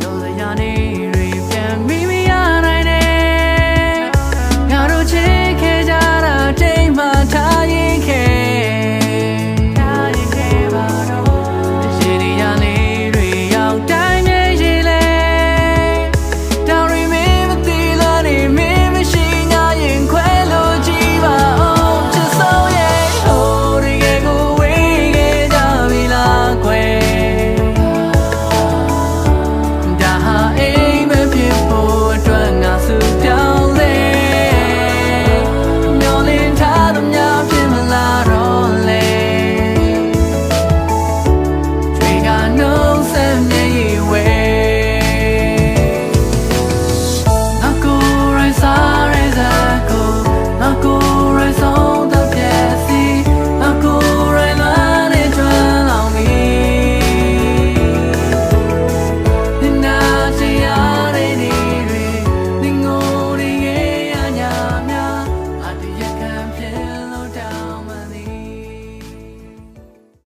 You're the Yanni.